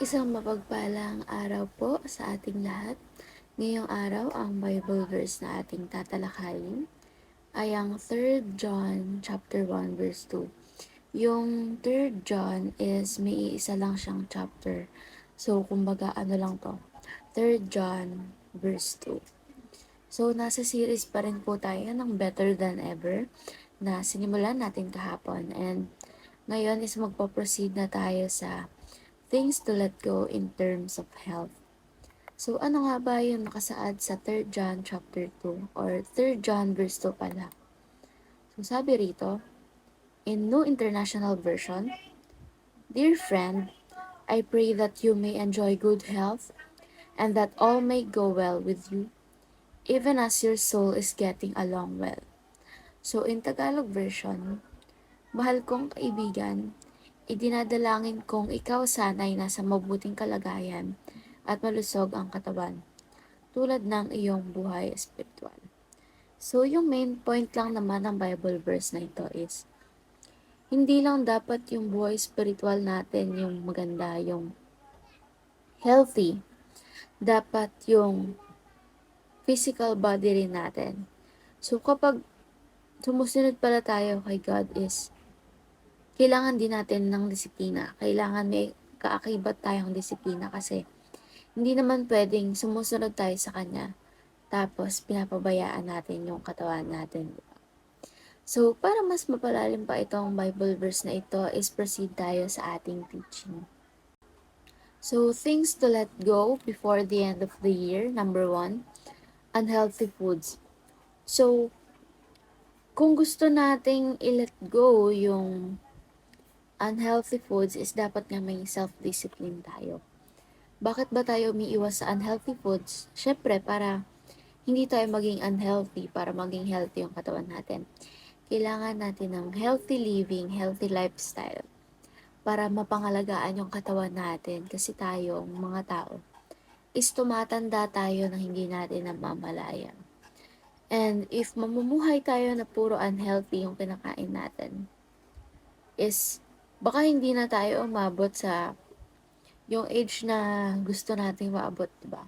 Isang mapagpalang araw po sa ating lahat. Ngayong araw, ang Bible verse na ating tatalakayin ay ang 3 John chapter 1 verse 2. Yung 3 John is may isa lang siyang chapter. So, kumbaga ano lang to? 3 John verse 2. So, nasa series pa rin po tayo ng Better Than Ever na sinimulan natin kahapon. And ngayon is magpo-proceed na tayo sa things to let go in terms of health. So, ano nga ba yung nakasaad sa 3 John chapter 2 or 3 John verse 2 pala? So, sabi rito, in New International Version, Dear friend, I pray that you may enjoy good health and that all may go well with you, even as your soul is getting along well. So, in Tagalog version, Mahal kong kaibigan, Idinadalangin kong ikaw sanay nasa mabuting kalagayan at malusog ang katawan, tulad ng iyong buhay espiritual. So, yung main point lang naman ng Bible verse na ito is, hindi lang dapat yung buhay spiritual natin yung maganda, yung healthy. Dapat yung physical body rin natin. So, kapag sumusunod pala tayo kay God is, kailangan din natin ng disiplina. Kailangan may kaakibat tayong disiplina kasi hindi naman pwedeng sumusunod tayo sa Kanya tapos pinapabayaan natin yung katawan natin. So, para mas mapalalim pa itong Bible verse na ito is proceed tayo sa ating teaching. So, things to let go before the end of the year. Number one, unhealthy foods. So, kung gusto nating i-let go yung unhealthy foods is dapat nga may self-discipline tayo. Bakit ba tayo umiiwas sa unhealthy foods? Syempre, para hindi tayo maging unhealthy, para maging healthy yung katawan natin. Kailangan natin ng healthy living, healthy lifestyle para mapangalagaan yung katawan natin kasi tayong mga tao is tumatanda tayo na hindi natin namamalayan. And if mamumuhay tayo na puro unhealthy yung kinakain natin, is baka hindi na tayo umabot sa yung age na gusto nating maabot, di ba?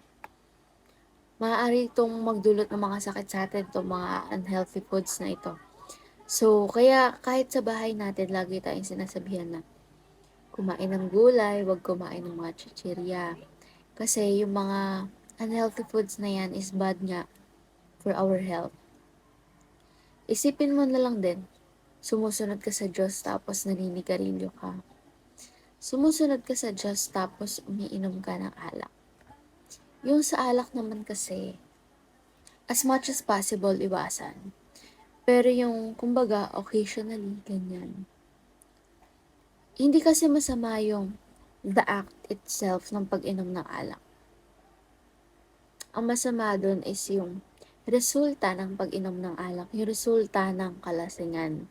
Maaari itong magdulot ng mga sakit sa atin, itong mga unhealthy foods na ito. So, kaya kahit sa bahay natin, lagi tayong sinasabihan na kumain ng gulay, wag kumain ng mga chichirya. Kasi yung mga unhealthy foods na yan is bad nga for our health. Isipin mo na lang din, Sumusunod ka sa Diyos tapos naninigarilyo ka. Sumusunod ka sa Diyos tapos umiinom ka ng alak. Yung sa alak naman kasi, as much as possible, iwasan. Pero yung, kumbaga, occasionally, ganyan. Hindi kasi masama yung the act itself ng pag-inom ng alak. Ang masama doon is yung resulta ng pag-inom ng alak, yung resulta ng kalasingan.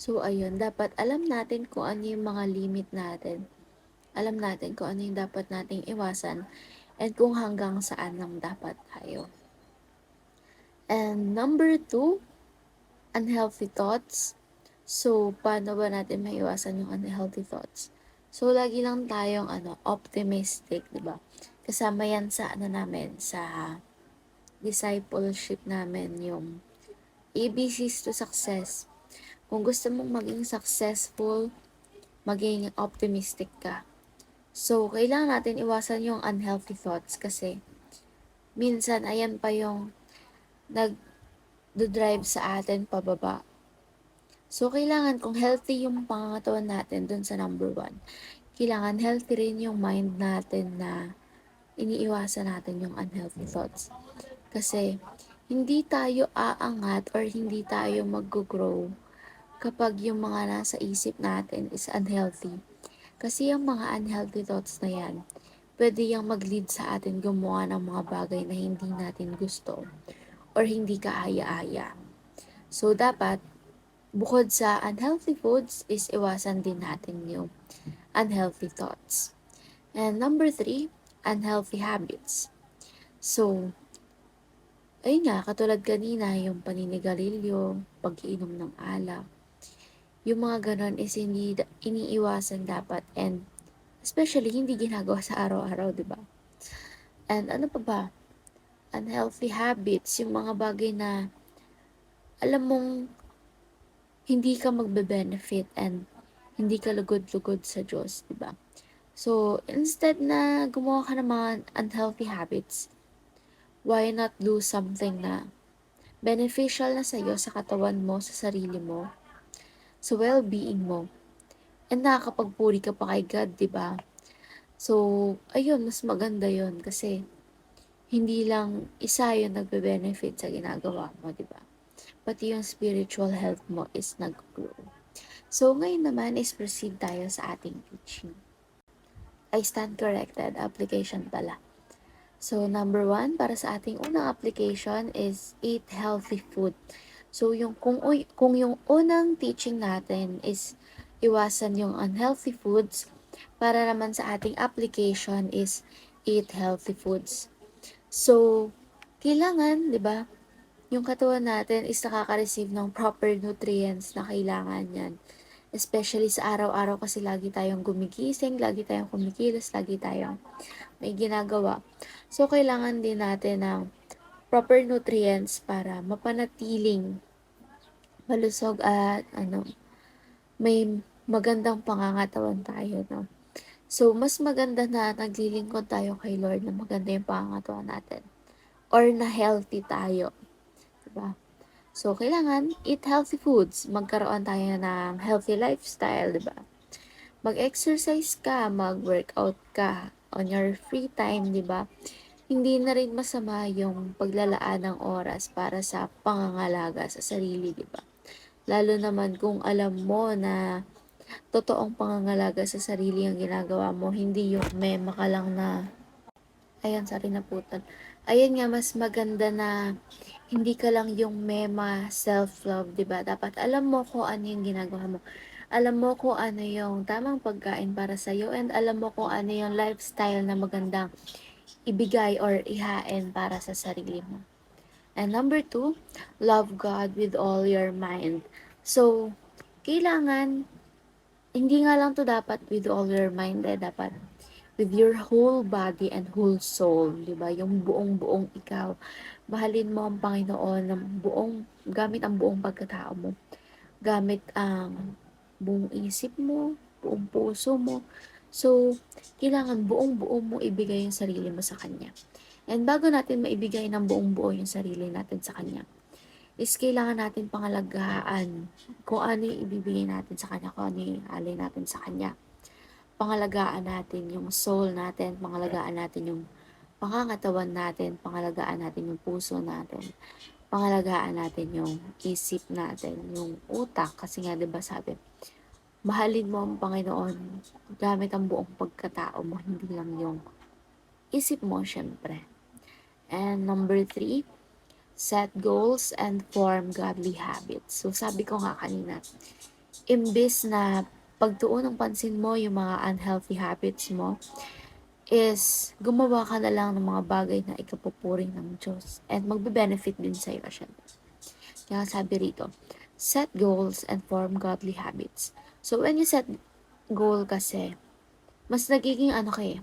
So, ayun, dapat alam natin kung ano yung mga limit natin. Alam natin kung ano yung dapat nating iwasan and kung hanggang saan lang dapat tayo. And number two, unhealthy thoughts. So, paano ba natin maiwasan yung unhealthy thoughts? So, lagi lang tayong ano, optimistic, di ba? Kasama yan sa ano namin, sa discipleship namin, yung ABCs to success. Kung gusto mong maging successful, maging optimistic ka. So, kailangan natin iwasan yung unhealthy thoughts kasi minsan ayan pa yung nag-drive sa atin pababa. So, kailangan kung healthy yung pangangatawan natin dun sa number one, kailangan healthy rin yung mind natin na iniiwasan natin yung unhealthy thoughts. Kasi, hindi tayo aangat or hindi tayo mag-grow kapag yung mga nasa isip natin is unhealthy. Kasi yung mga unhealthy thoughts na yan, pwede yung mag-lead sa atin gumawa ng mga bagay na hindi natin gusto or hindi kaaya-aya. So, dapat, bukod sa unhealthy foods, is iwasan din natin yung unhealthy thoughts. And number three, unhealthy habits. So, ayun nga, katulad kanina, yung paninigarilyo, pag-iinom ng alak, yung mga ganon is hindi iniiwasan dapat and Especially, hindi ginagawa sa araw-araw, di ba? And ano pa ba? Unhealthy habits, yung mga bagay na alam mong hindi ka magbe-benefit and hindi ka lugod-lugod sa Diyos, di ba? So, instead na gumawa ka ng mga unhealthy habits, why not do something na beneficial na sa'yo, sa katawan mo, sa sarili mo, sa well-being mo, and nakakapagpuri ka pa kay God, di ba? So, ayun, mas maganda yon kasi hindi lang isa yung nagbe-benefit sa ginagawa mo, di ba? Pati yung spiritual health mo is nag-grow. So, ngayon naman is proceed tayo sa ating teaching. I stand corrected, application pala. So, number one, para sa ating unang application is eat healthy food. So, yung, kung, kung yung unang teaching natin is iwasan yung unhealthy foods, para naman sa ating application is eat healthy foods. So, kailangan, di ba, yung katawan natin is nakaka-receive ng proper nutrients na kailangan yan. Especially sa araw-araw kasi lagi tayong gumigising, lagi tayong kumikilos, lagi tayong may ginagawa. So, kailangan din natin ng proper nutrients para mapanatiling malusog at ano, may magandang pangangatawan tayo, no? So, mas maganda na naglilingkod tayo kay Lord na maganda yung pangangatawan natin. Or na healthy tayo. Diba? So, kailangan eat healthy foods. Magkaroon tayo ng healthy lifestyle, di ba? Mag-exercise ka, mag-workout ka on your free time, di ba? Hindi na rin masama yung paglalaan ng oras para sa pangangalaga sa sarili, di ba? Lalo naman kung alam mo na totoong pangangalaga sa sarili ang ginagawa mo, hindi yung mema ka lang na Ayan, sorry na putan. Ayan nga, mas maganda na hindi ka lang yung mema self-love, di ba? Dapat alam mo kung ano yung ginagawa mo. Alam mo kung ano yung tamang pagkain para sa iyo and alam mo kung ano yung lifestyle na magandang ibigay or ihain para sa sarili mo. And number two, love God with all your mind. So, kailangan, hindi nga lang to dapat with all your mind eh, dapat with your whole body and whole soul, di ba? Yung buong-buong ikaw. Mahalin mo ang Panginoon ng buong, gamit ang buong pagkatao mo. Gamit ang buong isip mo, buong puso mo. So, kailangan buong-buo mo ibigay yung sarili mo sa Kanya. And bago natin maibigay ng buong-buo yung sarili natin sa Kanya, is kailangan natin pangalagaan kung ano yung ibibigay natin sa Kanya, kung ano yung alay natin sa Kanya pangalagaan natin yung soul natin, pangalagaan natin yung pangangatawan natin, pangalagaan natin yung puso natin, pangalagaan natin yung isip natin, yung utak. Kasi nga, di ba sabi, mahalin mo ang Panginoon gamit ang buong pagkatao mo, hindi lang yung isip mo, syempre. And number three, set goals and form godly habits. So, sabi ko nga kanina, imbis na pagtuon ng pansin mo yung mga unhealthy habits mo, is gumawa ka na lang ng mga bagay na ikapupuring ng Diyos and magbe-benefit din sa iyo siya. Kaya sabi rito, set goals and form godly habits. So when you set goal kasi, mas nagiging ano kay,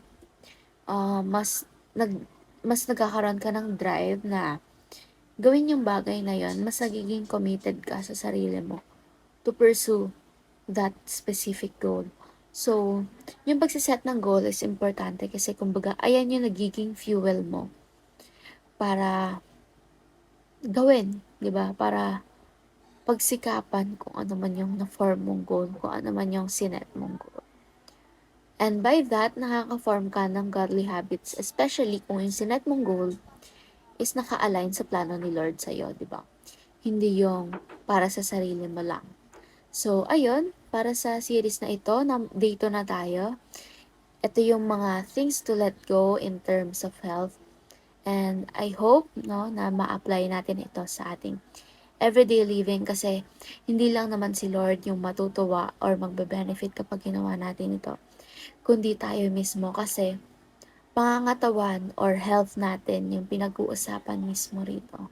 uh, mas nag mas nagkakaroon ka ng drive na gawin yung bagay na yon, mas nagiging committed ka sa sarili mo to pursue that specific goal. So, yung pagsiset ng goal is importante kasi kumbaga, ayan yung nagiging fuel mo para gawin, di ba? Para pagsikapan kung ano man yung na-form mong goal, kung ano man yung sinet mong goal. And by that, nakaka-form ka ng godly habits, especially kung yung sinet mong goal is naka-align sa plano ni Lord sa'yo, di ba? Hindi yung para sa sarili mo lang. So, ayun, para sa series na ito, na dito na tayo. Ito yung mga things to let go in terms of health. And I hope no, na ma-apply natin ito sa ating everyday living kasi hindi lang naman si Lord yung matutuwa or magbe-benefit kapag ginawa natin ito, kundi tayo mismo kasi pangangatawan or health natin yung pinag-uusapan mismo rito.